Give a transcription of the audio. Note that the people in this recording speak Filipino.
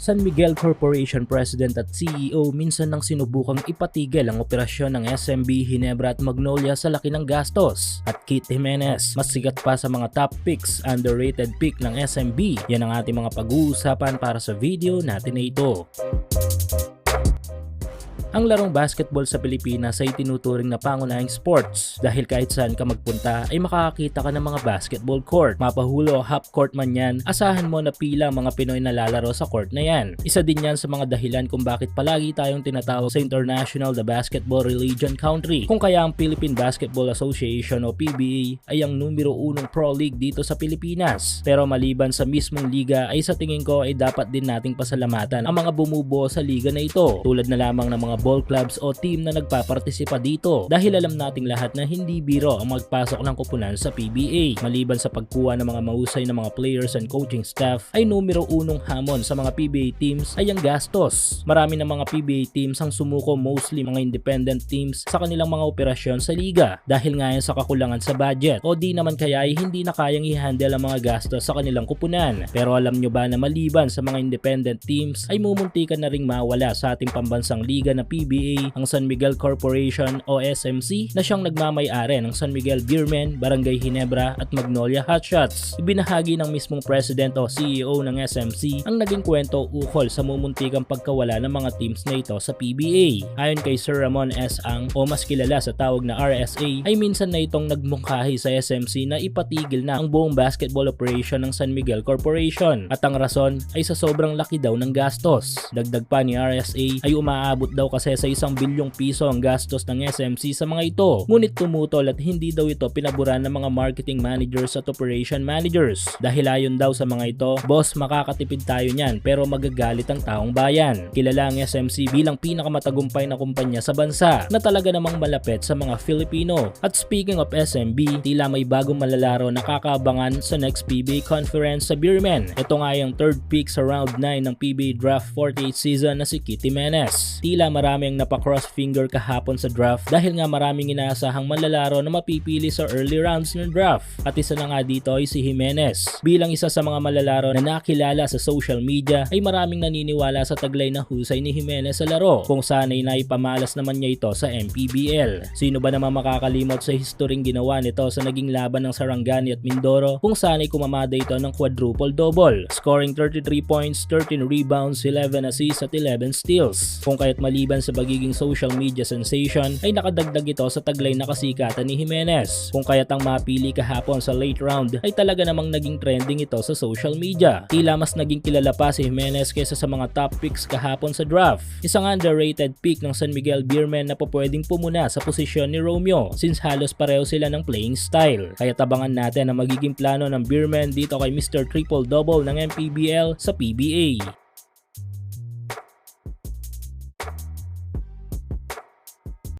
San Miguel Corporation President at CEO minsan nang sinubukang ipatigil ang operasyon ng SMB Hinebra at Magnolia sa laki ng gastos. At Kit Jimenez, mas sigat pa sa mga top picks, underrated pick ng SMB. Yan ang ating mga pag-uusapan para sa video natin na ito. Ang larong basketball sa Pilipinas ay tinuturing na pangunahing sports dahil kahit saan ka magpunta ay makakakita ka ng mga basketball court. Mapahulo half court man yan, asahan mo na pila mga Pinoy na lalaro sa court na yan. Isa din yan sa mga dahilan kung bakit palagi tayong tinatawag sa International the Basketball Religion Country. Kung kaya ang Philippine Basketball Association o PBA ay ang numero unong pro league dito sa Pilipinas. Pero maliban sa mismong liga ay sa tingin ko ay dapat din nating pasalamatan ang mga bumubuo sa liga na ito tulad na lamang ng mga ball clubs o team na nagpapartisipa dito dahil alam nating lahat na hindi biro ang magpasok ng kupunan sa PBA. Maliban sa pagkuha ng mga mahusay na mga players and coaching staff ay numero unong hamon sa mga PBA teams ay ang gastos. Marami ng mga PBA teams ang sumuko mostly mga independent teams sa kanilang mga operasyon sa liga dahil nga sa kakulangan sa budget o di naman kaya ay hindi na kayang i-handle ang mga gastos sa kanilang kupunan. Pero alam nyo ba na maliban sa mga independent teams ay mumuntikan na ring mawala sa ating pambansang liga na PBA ang San Miguel Corporation o SMC na siyang nagmamay-ari ng San Miguel Beermen, Barangay Hinebra at Magnolia Hotshots. Ibinahagi ng mismong president o CEO ng SMC ang naging kwento ukol sa mumuntikang pagkawala ng mga teams na ito sa PBA. Ayon kay Sir Ramon S. Ang o mas kilala sa tawag na RSA ay minsan na itong nagmungkahi sa SMC na ipatigil na ang buong basketball operation ng San Miguel Corporation at ang rason ay sa sobrang laki daw ng gastos. Dagdag pa ni RSA ay umaabot daw kasi sa isang bilyong piso ang gastos ng SMC sa mga ito. Ngunit tumutol at hindi daw ito pinaboran ng mga marketing managers at operation managers. Dahil ayon daw sa mga ito, boss makakatipid tayo niyan pero magagalit ang taong bayan. Kilala ang SMC bilang pinakamatagumpay na kumpanya sa bansa na talaga namang malapit sa mga Filipino. At speaking of SMB, tila may bagong malalaro na kakaabangan sa next PBA conference sa Beerman. Ito nga yung third pick sa round 9 ng PBA Draft 48 season na si Kitty Menes. Tila marami ang napakross finger kahapon sa draft dahil nga maraming inaasahang malalaro na mapipili sa early rounds ng draft. At isa na nga dito ay si Jimenez. Bilang isa sa mga malalaro na nakilala sa social media ay maraming naniniwala sa taglay na husay ni Jimenez sa laro kung saan ay naipamalas naman niya ito sa MPBL. Sino ba naman makakalimot sa historyng ginawa nito sa naging laban ng Sarangani at Mindoro kung saan ay kumamada ito ng quadruple double, scoring 33 points, 13 rebounds, 11 assists at 11 steals. Kung kaya't maliban sa pagiging social media sensation ay nakadagdag ito sa taglay na kasikatan ni Jimenez. Kung kaya't ang mapili kahapon sa late round ay talaga namang naging trending ito sa social media. Tila mas naging kilala pa si Jimenez kaysa sa mga top picks kahapon sa draft. Isang underrated pick ng San Miguel Beermen na pwedeng pumuna sa posisyon ni Romeo since halos pareho sila ng playing style. Kaya tabangan natin ang magiging plano ng Beermen dito kay Mr. Triple Double ng MPBL sa PBA.